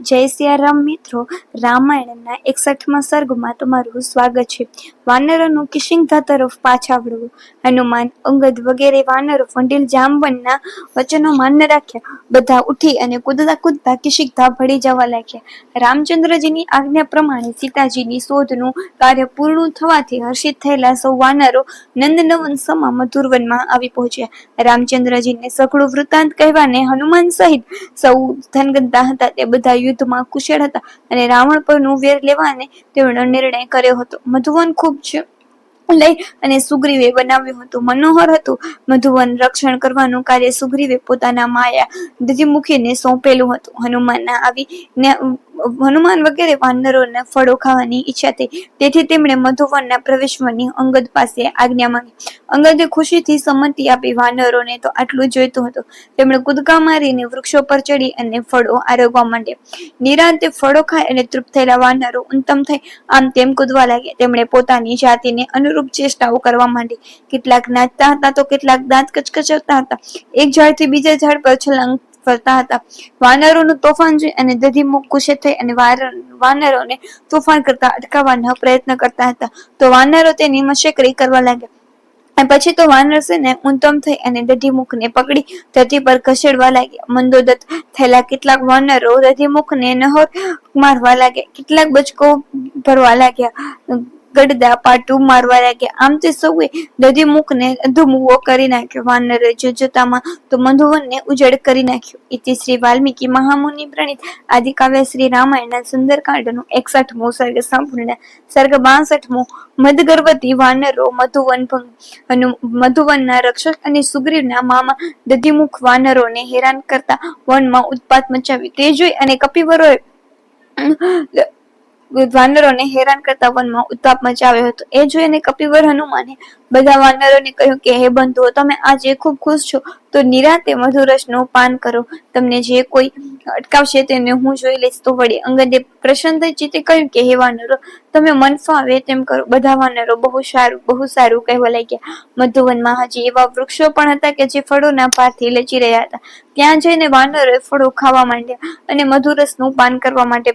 જય સિયારામ મિત્રો. રામાયણના એકસઠમાં સર્ગમાં તમારું સ્વાગત છે. વાનરોનું કિશિંગધા તરફ પાછા વળવું હનુમાન, અંગદ વગેરે વાનરો વંડીલ જામવનના વચનો માન્ય રાખ્યા. બધા ઉઠી અને કૂદતા કૂદતા કિશિંગધા ભળી જવા લાગ્યા. રામચંદ્રજીની આજ્ઞા પ્રમાણે સીતાજીની શોધનું કાર્ય પૂર્ણ થવાથી હર્ષિત થયેલા સૌ વાનરો નંદનવન સમા મધુરવનમાં આવી પહોંચ્યા. રામચંદ્રજીને સઘળું વૃત્તાંત કહેવાને હનુમાન સહિત સૌ ધનગંતા હતા તે બધા યુદ્ધમાં કુશળ હતા અને રાવણ પરનું વેર લેવાને તેઓનો નિર્ણય કર્યો હતો. મધુવન ખૂબ જ લઈ અને સુગ્રીવે બનાવ્યું હતું. મનોહર હતું. મધુવન રક્ષણ કરવાનું કાર્ય સુગ્રીવે પોતાના માયા દ્વિમુખીને સોંપેલું હતું. હનુમાનના આવી હનુમાન વગેરે વાનરોને ફળો ખાવાની ઈચ્છા થઈ. તેથી તેમણે મધુવનના પ્રવેશવાની અંગદ પાસે આજ્ઞા માંગી. અંગદે ખુશીથી સંમતિ આપી વાનરોને તો આટલું જોઈતું હતું. તેમણે કૂદકા મારીને વૃક્ષો પર ચડી અને ફળો આરોગવા માંડ્યા. નિરાંતે ફળો ખાય અને તૃપ્ત થયેલા વાનરો ઉત્તમ થઈ. આમ તેમ કૂદવા લાગ્યા. તેમણે પોતાની જાતિને અનુરૂપ ચેષ્ટાઓ કરવા માંડી. કેટલાક નાચતા હતા તો કેટલાક દાંત કચકચાવતા હતા. એક ઝાડથી બીજા ઝાડ પર છલાંગ ફરતા હતા. વાનરોનું તોફાન જોઈ અને દધીમુખ ગુસ્સે થઈ અને વાનરોને તોફાન કરતા અટકાવવાનો પ્રયત્ન કરતા હતા. તો વાનરો તેની મશ્કરી કરવા લાગ્યા. અને પછી તો વાનર છે ને ઉત્તમ થઈ અને દધીમુખને પકડી ધરતી પર ખસેડવા લાગ્યા. મંદોદત થયેલા કેટલાક વાનરો દધીમુખને નહોર મારવા લાગ્યા. કેટલાક બચકો ભરવા લાગ્યા. ગડદા પાટું મારવા લાગ્યા. આમ તે સૌએ દધીમુખને અધોમુવો કરી નાખ્યો. વાનરે જોતજોતામાં તો મધુવનને ઉજળ કરી નાખ્યો. ઇતિ શ્રી વાલ્મીકી મહામુનિ પ્રણીત. આદિકાવ્ય શ્રી રામાયણના સુંદરકાંડનું એકસઠમું સર્ગ સંપૂર્ણ. સર્ગ બાસઠમું. મદગર્વતી વાનરો મધુવન ભંગ. મધુવનના રક્ષક અને સુગ્રીવના મામા દધીમુખ વાનરોને હેરાન કરતા વનમાં ઉત્પાત મચાવ્યું તે જોઈ અને કપિવરોએ વાનરોને હેરાન કરતા વનમાં ઉત્તાપ મચાવ્યો હતો. એ જોઈને કપિવર હનુમાને બધા વાનરોને કહ્યું કે, હે બંધુઓ, તમે આજે ખૂબ ખુશ છો. તો નિરાતે મધુરસનું પાન કરો. તમને જે કોઈ અટકાવશે તેને હું જોઈ લઈશ. તો વળી અંગદે પ્રસન્ન ચિત્તે કહ્યું કે, હે વાનરો, તમે મન ફાવે તેમ કરો. બધા વાનરો બહુ સારું બહુ સારું કહેવા લાગ્યા. મધુવનમાં હજી એવા વૃક્ષો પણ હતા કે જે ફળોના પારથી લચી રહ્યા હતા. ત્યાં જઈને વાનરોએ ફળો ખાવા માંડ્યા અને મધુરસનું પાન કરવા માટે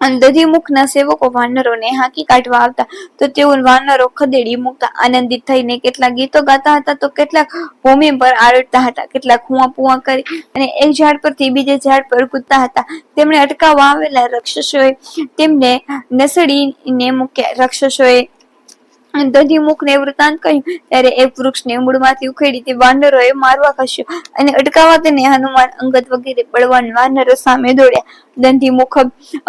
દધીમુખના સેવકો વાનરોને હાંકી કાઢવા આવતા. તો તેઓ વાનરો ખદેડી મૂકતા, આનંદિત થઈને કેટલાક ગીતો ગાતા હતા, તો કેટલાક ભૂમિ પર આરડતા હતા, કેટલાક હુઆ પુઆ કરી અને એક ઝાડ પરથી બીજે ઝાડ પર કૂદતા હતા. તેમણે અટકાવવા આવેલા રાક્ષસોએ તેમને નસડીને મૂક્યા. રાક્ષસોએ દધીમુખને વૃતાંત કહ્યું, ત્યારે એક વૃક્ષને મૂળમાંથી ઉખેડી તે વાનરોએ મારવા ખસ્યો અને અટકાવવા તેને હનુમાન અંગત વગેરે બળવાન વાનરો સામે દોડ્યા. દંધીમુખ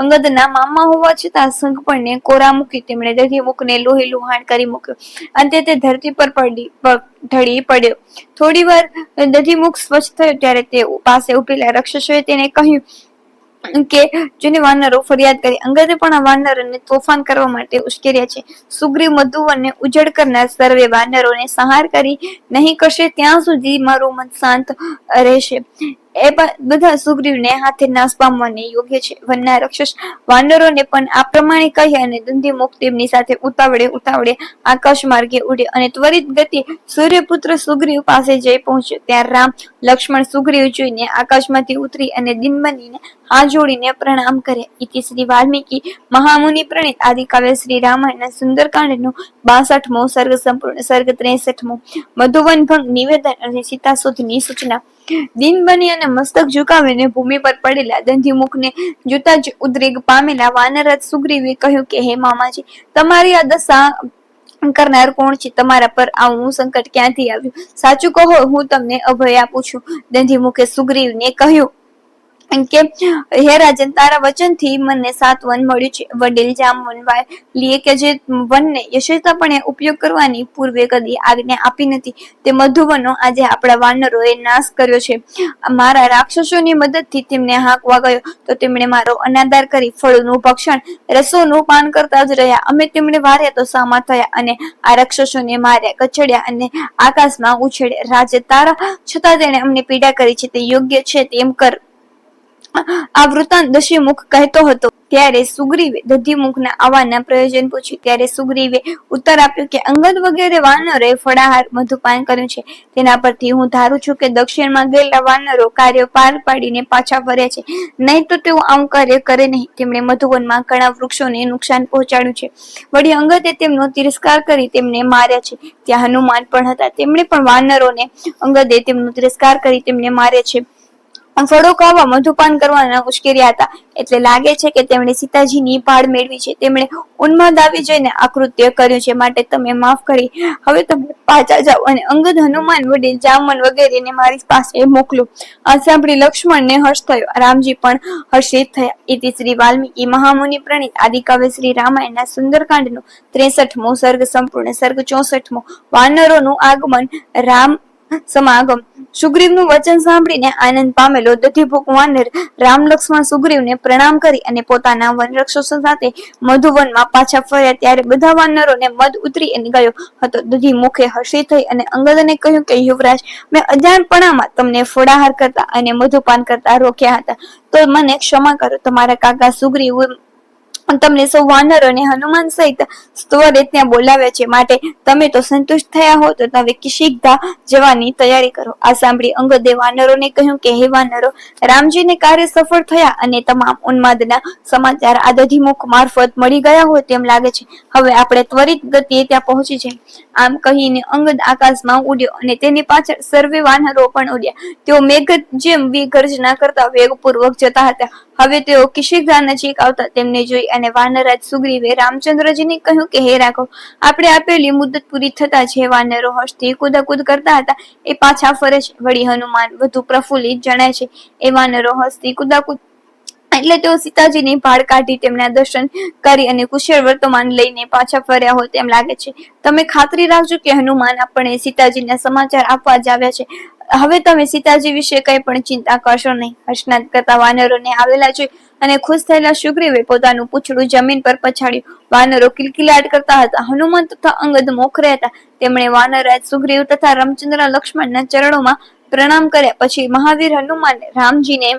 અંગદના મામા હોવા છતાં સંઘપણને કોરા મૂકી તેમણે દધીમુખને લોહી લુહાણ કરી મૂક્યો. અંતે તે ધરતી પર પડી ઢળી પડ્યો. થોડી વાર દધીમુખ સ્વચ્છ થયો ત્યારે તે પાસે ઉભેલા રાક્ષસોએ તેને કહ્યું કે જેને વાનરો ફરિયાદ કરી અંગદે પણ આ વાનરોને તોફાન કરવા માટે ઉશ્કેર્યા છે. સુગ્રીવ મધુવનને ઉજળ કરનાર સર્વે વાનરોને સંહાર કરી નહીં કરશે, ત્યાં સુધી મારું મન શાંત રહેશે. એ બધા સુગ્રીવને હાથે નાશ યોગ્ય છે. વનના રક્ષસ વાનરોને પણ આ પ્રમાણે કહી અને દંધીમુખ તેમની સાથે ઉતાવળે ઉતાવળે આકાશ માર્ગે ઉડે અને ત્વરિત ગતિ સૂર્યપુત્ર સુગ્રીવ પાસે જઈ પહોંચ્યો ત્યાં રામ, લક્ષ્મણ સુગ્રીવ જોઈને આકાશમાંથી ઉતરી અને દિન બનીને હાથ જોડીને પ્રણામ કર્યા ઇતિ શ્રી વાલ્મીકી મહામુનિ પ્રણીત આદિકાવ્ય શ્રી રામાયણના સુંદરકાંડનું બાસઠમો સર્ગ સંપૂર્ણ સર્ગ ત્રેસઠમો મધુવન ભંગ નિવેદન અને સીતાસુધની સૂચના દિન બની અને મસ્તક ઝુકાવીને ભૂમિ પર પડેલા દંધીમુખને જોતા જ ઉદ્રેક પામેલા વાનરથ સુગ્રીવે કહ્યું કે, હે મામાજી, તમારી આ દશા કરનાર કોણ છે? તમારા પર આવું સંકટ ક્યાંથી આવ્યું? સાચું કહો, હું તમને અભય આપું છું. દંધીમુખે સુગ્રીવને કહ્યું કે હે રાજન, તારા વચનથી મને સાત વન મળ્યું છે. વડીલ જામ વનવાય લીએ કે જે વનને યશસ્વીપણે ઉપયોગ કરવાની પૂર્વે કદી આજ્ઞા આપી નથી. તે મધુવનો આજે આપણા વાનરોએ નાશ કર્યો છે. મારા રાક્ષસોની મદદથી તેમને હાંકવા ગયો તો તેમણે મારો અનાદાર કરી ફળોનું ભક્ષણ, રસોનું પાન કરતા જ રહ્યા. અમે તેમણે વાર્યા તો સામા થયા અને આ રાક્ષસોને માર્યા, કચડ્યા અને આકાશમાં ઉછેડ્યા. રાજે તારા, છતાં તેણે અમને પીડા કરી છે. તે યોગ્ય છે તેમ કર. આ વૃતાંત દશીમુખ કહેતો હતો. ત્યારે સુગ્રીવે દધીમુખના આવવાના પ્રયોજન પૂછ્યું. ત્યારે સુગ્રીવે ઉત્તર આપ્યો કે અંગદ વગેરે વાનરોએ ફળાહાર મધુપાન કર્યું છે. તેના પરથી હું ધારું છું કે દક્ષિણમાં ગયેલા વાનરો કાર્ય પાર પાડીને પાછા ફર્યા છે. નહીં તો તેઓ આવું કાર્ય કરે નહીં. તેમણે મધુવનમાં ઘણા વૃક્ષોને નુકસાન પહોંચાડ્યું છે. વળી અંગદે તેમનો તિરસ્કાર કરી તેમને માર્યા છે. ત્યાં હનુમાન પણ હતા. તેમણે પણ વાનરોને અંગદે તેમનો તિરસ્કાર કરી તેમને માર્યા છે. ફળો ખાવા, મધુપાન કરવાના ઉશ્કેર્યા હતા. એટલે લાગે છે કે તેમણે સીતાજીની ભાળ મેળવી છે. તેમણે ઉન્માદ આવી જઈને આકૃત્ય કર્યું છે. માટે તમે માફ કરી. હવે તમે પાછા જાઓ અને અંગદ હનુમાન વડીલ જામન વગેરેને મારી પાસે મોકલો. આ સાંભળી લક્ષ્મણને હર્ષ થયો. રામજી પણ હર્ષિત થયા. ઇતિ શ્રી વાલ્મીકી મહામુનિ પ્રણીત આદિકાવ્ય શ્રી રામાયણના સુંદરકાંડનો ત્રેસઠમો સર્ગ, સંપૂર્ણ સર્ગ, ચોસઠમો. વાનરોનું આગમન રામ સમાગમ. સુગ્રીવનું વચન સાંભળીને આનંદ પામેલો દધીભૂક વાનર રામ લક્ષ્મણ સુગ્રીવને પ્રણામ કરી અને પોતાના વનરક્ષસો સાથે મધુવનમાં પાછા ફર્યા. ત્યારે બધા વાનરોને મદ ઉતરી ગયો હતો દધી મુખે હસી થઈ અને અંગદને કહ્યું કે, યુવરાજ, મેં અજાણપણામાં તમને ફોડાહાર કરતા અને મધુપાન કરતા રોક્યા હતા. તો મને ક્ષમા કરો, તમારા કાકા સુગ્રીવ તમને સૌ વાનર અને હનુમાન સહિત સ્તવરે બોલાવ્યા છે. માટે તમે તો સંતુષ્ટ થયા હો, તો તમે કિશિકધા જવાની તૈયારી કરો. આ સાંભળી અંગદે વાનરોને કહ્યું કે, હે વાનરો, રામજીને કાર્ય સફળ થયા અને તમામ ઉન્માદના સમાચાર આ દધીમુખ મારફત મળી ગયા હોય તેમ લાગે છે. હવે આપણે ત્વરિત ગતિએ ત્યાં પહોંચી જઈએ. આમ કહીને અંગદ આકાશમાં ઉડ્યો અને તેની પાછળ સર્વે વાનરો પણ ઉડ્યા. તેઓ મેઘ જેમ વિગર્જના કરતા વેગપૂર્વક જતા હતા. હવે તેઓ કિશિકધા નજીક આવતા તેમને જોઈ અને વાનરાજ સુગ્રીવે રામચંદ્રજીને કહ્યું કે, હે રાખો આપણે આપેલી મુદત પૂરી થતા જે વાનરો હર્ષથી કુદાકુદ કરતા હતા, એ પાછા ફરે છે. વળી હનુમાન વધુ પ્રફુલ્લિત જણાય છે, એ વાનરો હર્ષથી કુદાકુદ. એટલે તેઓ સીતાજીની ભાળ કાઢી તેમના દર્શન કરી અને કુશળ વર્તમાન લઈને પાછા ફર્યા હોય તેમ લાગે છે. તમે ખાતરી રાખજો કે હનુમાન આપણે સીતાજીના સમાચાર આપવા જ આવ્યા છે. હવે તમે સીતાજી વિશે કઈ પણ ચિંતા કરશો નહીં. હર્ષનાદ કરતા વાનરોને આવેલા જોઈ અને ખુશ થયેલા સુગ્રીવે પોતાનું પૂછડું જમીન પર પછાડ્યું વાનરો કિલકિલાટ કરતા હતા. હનુમાન તથા અંગદ મોખરે હતા. તેમણે વાનરરાજ સુગ્રીવ તથા રામચંદ્ર લક્ષ્મણના ચરણોમાં પ્રણામ કર્યા. પછી મહાવીર હનુમાન રામજીને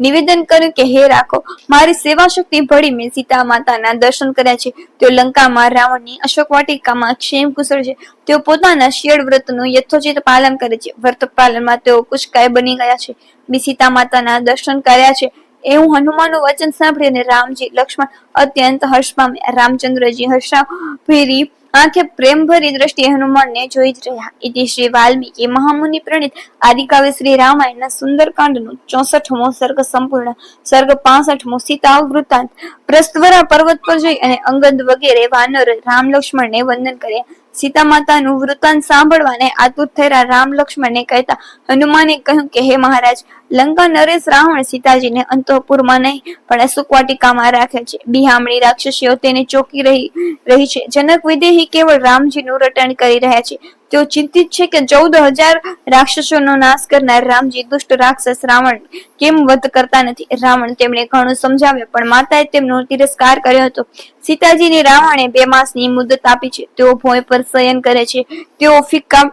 નિવેદન કર્યું કે, હે રાખો, મારી સેવા શક્તિ ભળી મેં સીતા માતાના દર્શન કર્યા છે. તેઓ લંકામાં રાવણની અશોક વાટિકામાં ક્ષેમ કુશળ છે. તેઓ પોતાના શિયળ વ્રતનું યથોચિત પાલન કરે છે. વ્રત પાલનમાં તેઓ કુશકાય બની ગયા છે. મેં સીતા માતાના દર્શન કર્યા છે. એવું હનુમાનનું વચન સાંભળીને રામજી લક્ષ્મણ અત્યંત હર્ષ પામ્યા રામચંદ્રજી હર્ષા ફેરી આંખે પ્રેમભરી દ્રષ્ટિએ હનુમાનને જોઈ જ રહ્યા. ઇતિ શ્રી વાલ્મીકી, મહામુનિ પ્રણીત આદિકાવ્ય શ્રી રામાયણના સુંદરકાંડનો ચોસઠમો સર્ગ સંપૂર્ણ. સર્ગ પાસઠમો સીતા વૃત્તાંત પ્રસ્તવરા પર્વત પર જઈ અને અંગદ વગેરે વાનર રામ લક્ષ્મણને વંદન કર્યા. સીતા માતાનું વૃત્તાંત સાંભળવાને આતુર થયેલા રામ લક્ષ્મણને કહેતા, હનુમાને કહ્યું કે, હે મહારાજ લંકા નરેશ રાવણ સીતાજીને અંતઃપુરમાં નહીં, પણ સુકવાટિકામાં રાખે છે. બિહામણી રાક્ષસીઓ તેને ચોકી રહી રહી છે. જનક વિદેહી કેવળ રામજીનું રટણ કરી રહ્યા છે. તેઓ ચિંતિત છે કે ચૌદ હજાર રાક્ષસોનો નાશ કરનાર રામજી દુષ્ટ રાક્ષસ રાવણ કેમ વધ કરતા નથી? રાવણ તેમણે ઘણું સમજાવ્યું, પણ માતાએ તેમનો તિરસ્કાર કર્યો હતો. સીતાજીને રાવણે બે માસની મુદત આપી છે. તેઓ ભોય પર શયન કરે છે. તેઓ ફિક્કા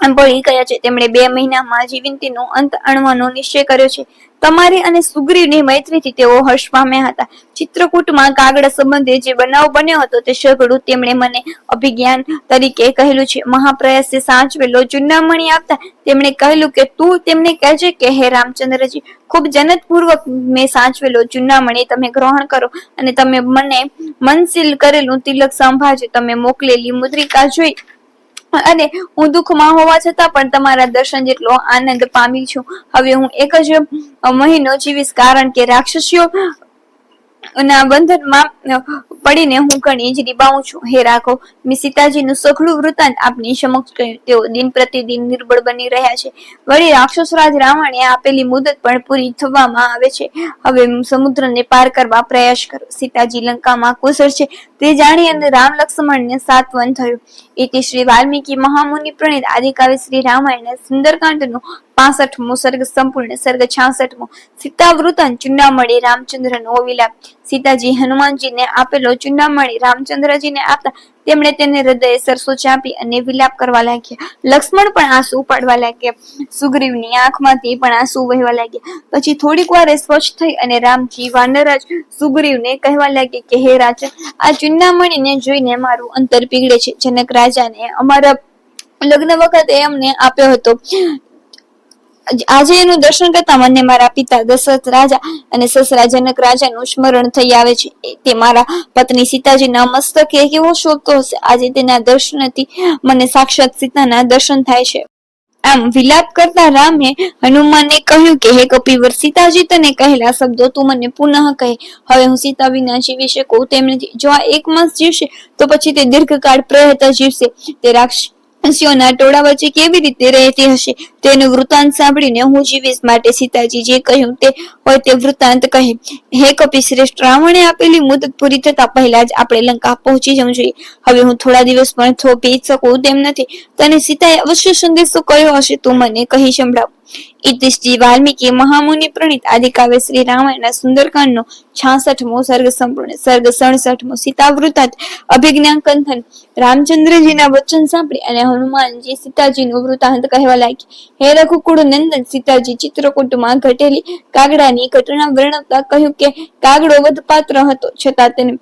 ભળી ગયા છે, તેમણે બે મહિનામાં જીવંતીનો અંત અણવાનો નિશ્ચય કર્યો છે. તમારી અને સુગ્રીવની મૈત્રીથી તેઓ હર્ષ પામ્યા હતા. ચિત્રકૂટમાં કાગડા સંબંધે જે બનાવ બન્યો હતો તે સઘળું તેમણે મને અભિજ્ઞાન તરીકે કહેલું છે. મહાપ્રયાસે સાચવેલો ચુંડામણી આપતા તેમણે કહેલું કે, તું તેમને કહેજે કે, હે રામચંદ્રજી, ખૂબ જનતપૂર્વક મેં સાચવેલો ચુંડામણી તમે ગ્રહણ કરો અને તમે મને મનસીલ કરેલું તિલક સંભાળજો તમે મોકલેલી મુદ્રિકા જોઈ અને હું દુઃખમાં હોવા છતાં પણ તમારા દર્શન જેટલો આનંદ પામી છું. હવે હું એક જ મહિનો જીવીશ કારણ કે રાક્ષસીઓ ના બંધનમાં પડીને હું ઘણી જ રીબાવું છું. હે રાખો મેં સીતાજીનું સઘળું વૃત્તાંત આપની સમક્ષ કહ્યું તેઓ દિન પ્રતિદિન નિર્બળ બની રહ્યા છે. વળી રાક્ષસરાજ રાવણે આપેલી મુદત પણ પૂરી થવામાં આવે છે. હવે સમુદ્રને પાર કરવા પ્રયાસ કરો. સીતાજી લંકામાં કુશળ છે. તે જાણી અને રામ લક્ષ્મણને સાત્વન થયું. એથી શ્રી વાલ્મીકી મહામુનિ પ્રણીત આદિકાવ્ય શ્રી રામાયણ સુંદરકાંડનું પાસઠમો સર્ગ, સંપૂર્ણ સર્ગ, છાસઠમો. સીતાવૃતન ચુંડામણી રામચંદ્ર નો સીતાજી હનુમાનજીને આપેલો ચુંડામણી રામચંદ્રજીને આપતા તેમણે તેને હૃદયે સરસો ચાંપી અને વિલાપ કરવા લાગ્યા. લક્ષ્મણ પણ આંસુ ઉપાડવા લાગ્યા. સુગ્રીવની આંખમાંથી પણ આંસુ વહેવા લાગ્યા. પછી થોડીક વારે સ્વચ્છ થઈ અને રામજી વાનરાજ સુગ્રીવને કહેવા લાગ્યા કે, હે રાજા, આ ચુંડામણીને જોઈને મારું અંતર પીગળે છે. જનક રાજાને અમારા લગ્ન વખતે અમને આપ્યો હતો. આજે એનું દર્શન કરતા મને મારા પિતા દશરથ રાજા અને સસરા જનક રાજાનું સ્મરણ થઈ આવે છે. તે મારા પત્ની સીતાજીના મસ્તકે કેવો શોધતો હશે. આજે તેના દર્શનથી મને સાક્ષાત સીતાના દર્શન થાય છે. આમ વિલાપ કરતા રામે હનુમાનને કહ્યું કે, હે કપિવર, સીતાજી તને કહેલા શબ્દો તું મને પુનઃ કહે. હવે હું સીતા વિના જીવી શકું તેમ નથી. જો આ એક માસ જીવશે, તો પછી તે દીર્ઘકાળ પ્રયત્ન જીવશે. તે રાક્ષસીઓના ટોળા વચ્ચે કેવી રીતે રહેતી હશે, તેનું વૃતાંત સાંભળીને હું જીવીશ માટે સીતાજી જે કહ્યું તે હોય તે વૃત્તાંત કહે. હે કપિ શ્રેષ્ઠ, રાવણે આપેલી મુદત પૂરી થતા પહેલા જ આપણે લંકા પહોંચી જવું જોઈએ. હવે હું થોડા દિવસ પણ થોભી શકું તેમ નથી. તને સીતાએ અવશ્ય સંદેશો કયો હશે તું મને કહી સંભળાવ. ઇતિ શ્રી વાલ્મીકી મહામુનિ પ્રણીત આદિકાવ્ય શ્રી રામાયણના સુંદરકાંડનો છાસઠમો સર્ગ સંપૂર્ણ સર્ગ સડસઠમો સીતાવૃતાંત અભિજ્ઞાન કંથન રામચંદ્રજીના વચન સાંભળી અને હનુમાનજી સીતાજીનું વૃતાંત કહેવા લાગી હે રઘુકુળ નંદન, સીતાજી ચિત્રકૂટમાં ઘટેલી કાગડાની ઘટના વર્ણવતા કહ્યું કે કાગડો વધપાત્ર હતો. છતાં તેને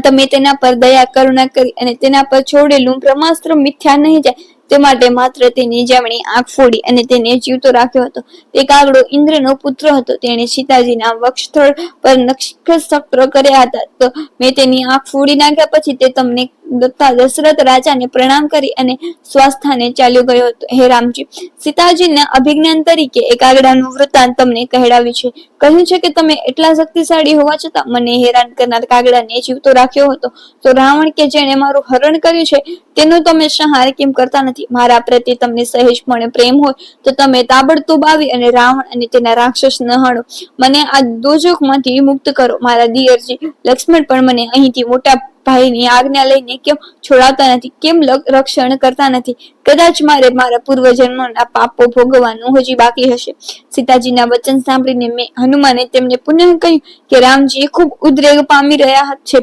તમે તેના પર દયા કરુણા કરી અને તેના પર છોડેલું બ્રહ્માસ્ત્ર મિથ્યા નહીં જાય. તે માટે માત્ર તેની જમણી આંખ ફોડી અને તેને જીવતો રાખ્યો હતો. તે કાગડો ઇન્દ્રનો પુત્ર હતો. તેણે સીતાજીના વક્ષસ્થળ પર નક્ષત્ર કર્યા હતા. તો મેં તેની આંખ ફોડી નાખ્યા પછી તે તમને દત્તા દશરથ રાજાને પ્રણામ કરી અને સ્વસ્થાને ચાલ્યો ગયો હતો. હે રામજી, સીતાજીના અભિજ્ઞાન તરીકે એક કાગડાનું વૃત્તાંત તમને કહેડાવ્યું છે. કહ્યું છે કે તમે એટલા શક્તિશાળી હોવા છતાં મને હેરાન કરનાર કાગડાને જીવતો રાખ્યો હતો. તો રાવણ કે જેણે મારું હરણ કર્યું છે, તેનો તમે સંહાર કેમ કરતા નથી? મારા પ્રત્યે તમને સહેજપણે પ્રેમ હોય તો તમે તાબડતોબ આવી અને રાવણ અને તેના રાક્ષસ ન હણો મને આ દોજોખમાંથી મુક્ત કરો. મારા દિયરજી, લક્ષ્મણ પણ મને અહીંથી મોટા ભાઈની આજ્ઞા લઈને કેમ છોડાવતા નથી, કેમ રક્ષણ કરતા નથી? કદાચ મારે મારા પૂર્વજન્મના પાપો ભોગવવાનું હજી બાકી હશે. સીતાજીના વચન સાંભળીને મેં હનુમાને તેમને પુનઃ કહ્યું કે રામજી ખૂબ ઉદ્રેક પામી રહ્યા છે.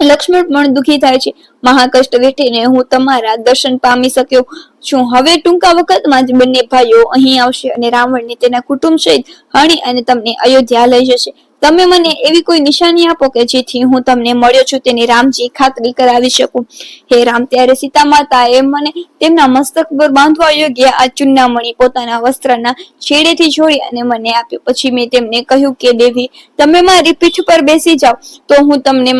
લક્ષ્મણ પણ દુખી થાય છે. મહાકષ્ટ વેઠીને હું તમારા દર્શન પામી શક્યો છું. હવે ટૂંકા વખતમાં જ બંને ભાઈઓ અહીં આવશે અને રાવણને તેના કુટુંબ સહિત હણી અને તમને અયોધ્યા લઈ જશે. તમે મને એવી કોઈ નિશાની આપો કે જેથી હું તમને મળ્યો છું તેની રામજી ખાતરી કરાવી શકું. હે રામ, ત્યારે સીતા માતા એ મને તેમના મસ્તક પર બાંધવા યોગ્ય આ ચુન્નામણી પોતાના વસ્ત્રના છેડેથી જોડી અને મને આપ્યો. પછી મેં તેમને કહ્યું કે, દેવી, તમે મારી પીઠ પર બેસી જાઓ, તો હું તમને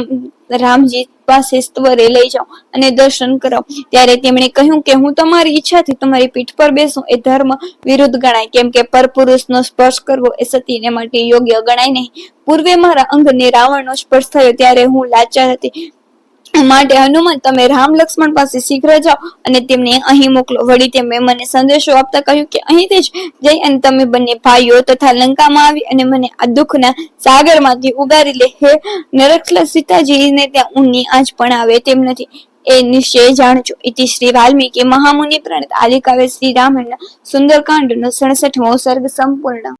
રામજી પાસે સ્તવરે લઈ જાઓ અને દર્શન કરાવ ત્યારે તેમણે કહ્યું કે હું તમારી ઈચ્છાથી તમારી પીઠ પર બેસું. એ ધર્મ વિરુદ્ધ ગણાય. કેમ કે પરપુરુષનો સ્પર્શ કરવો એ સતીને માટે યોગ્ય ગણાય નહીં. પૂર્વે મારા અંગને રાવણનો સ્પર્શ થયો. ત્યારે હું લાચાર હતી. માટે હનુમાન, તમે રામ લક્ષ્મણ પાસે શીઘ્ર જાઓ અને તેમને અહીં મોકલો. વળી તેમણે મને સંદેશો આપતા કહ્યું કે અહીંથી જ જઈ અને તમે બંને ભાઈઓ તથા લંકામાં આવી અને મને આ દુઃખના સાગરમાંથી ઉગારી લે. હે નરક્ષલ સીતાજીને ત્યાં ઊની આંચ પણ આવે તેમ નથી. એ નિશ્ચય જાણજો. ઇતિ શ્રી વાલ્મીકી મહામુનિ પ્રણિત આદિકાવ્ય શ્રી રામાયણના સુંદરકાંડનો સડસઠમો સર્ગ સંપૂર્ણ.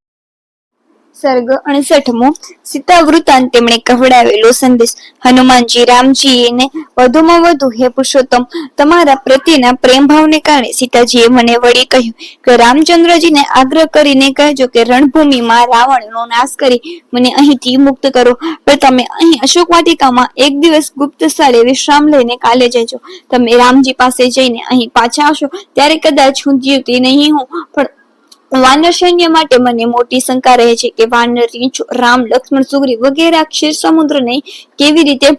સર્ગ અણસઠમો સીતા વૃતાંત તેમણે કહેવડાવેલો સંદેશ. હનુમાનજી, રામજીને વધુમાં વધુ, હે પુરુષોત્તમ, તમારા પ્રત્યેના પ્રેમ ભાવને કારણે સીતાજીએ મને વળી કહ્યું કે રામચંદ્રજીને આગ્રહ કરીને કહેજો કે રણભૂમિમાં રાવણનો નાશ કરી મને અહીંથી મુક્ત કરો. પણ તમે અહીં અશોક વાટિકામાં એક દિવસ ગુપ્ત સ્થળે વિશ્રામ લઈને કાલે જજો. તમે રામજી પાસે જઈને અહીં પાછા આવશો. ત્યારે કદાચ હું જીવતી નહીં હું વાનર સૈન્ય માટે મને મોટી શંકા રહે છે કે વાનર રીંછ, રામ, લક્ષ્મણ, સુગ્રી વગેરે ક્ષીર સમુદ્રને કેવી રીતે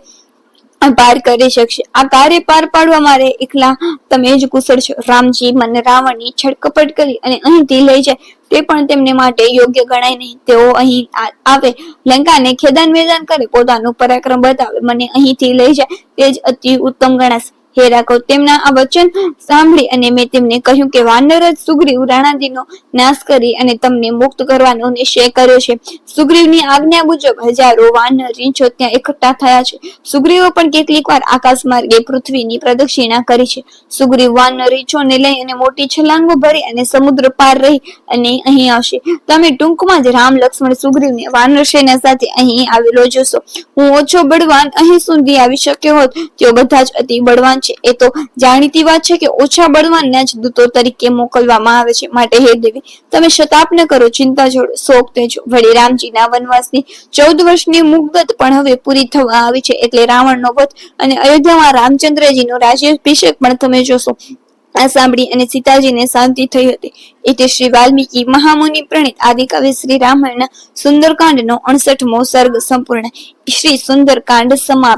પાર કરી શકશે? આ કાર્ય પાર પાડવા મારે એકલા તમે જ કુશળ છો. રામજી મને રાવણની છડકપટ કરી અને અહીંથી લઈ જાય. તે પણ તેમને માટે યોગ્ય ગણાય નહીં. તેઓ અહીં આવે. લંકાને ખેદાન મેદાન કરે પોતાનું પરાક્રમ બતાવે. મને અહીંથી લઈ જાય. તે જ અતિ ઉત્તમ ગણાશે. હે રાઘવ, તેમના આ વચન સાંભળી અને મેં તેમને કહ્યું કે વાનર જ સુગ્રીવ રાણાદીનો નાશ કરી અને તમને મુક્ત કરવાનો નિશ્ચય કર્યો છે. સુગ્રીવની આજ્ઞા મુજબ હજારો વાનર રીંછો ત્યાં એકઠા થયા છે. સુગ્રીવો પણ કેટલીક વાર આકાશ માર્ગે પૃથ્વીની પ્રદક્ષિણા કરી છે. સુગ્રીવ વાનર રીંછોને લઈ અને મોટી છલાંગો ભરી અને સમુદ્ર પાર રહી અને અહીં આવશે. તમે ટૂંકમાં જ રામ લક્ષ્મણ સુગ્રીવને વાનર સેના સાથે અહીં આવેલો જોશો. હું ઓછો બળવાન અહીં સુધી આવી શક્યો હોત. તેઓ બધા જ અતિ બળવાન છે. એ તો જાણીતી વાત છે કે ઓછા બળવાનના જ દૂતો તરીકે મોકલવામાં આવે છે. માટે હે દેવી તમે શતાપ ન કરો ચિંતા છોડો. શોક તેજો વળી રામજીના વનવાસની ચૌદ વર્ષની મુદત પણ હવે પૂરી થવા આવી છે. એટલે રાવણનો વધ અને અયોધ્યામાં રામચંદ્રજીનો રાજ્યાભિષેક પણ તમે જોશો. આ સાંભળી અને સીતાજીને શાંતિ થઈ હતી. એટલે શ્રી વાલ્મીકી મહામુનિ પ્રણીત આદિકવિ શ્રી રામાયણના સુંદરકાંડનો અણસઠમો સર્ગ સંપૂર્ણ. શ્રી સુંદરકાંડ સમાપ્ત.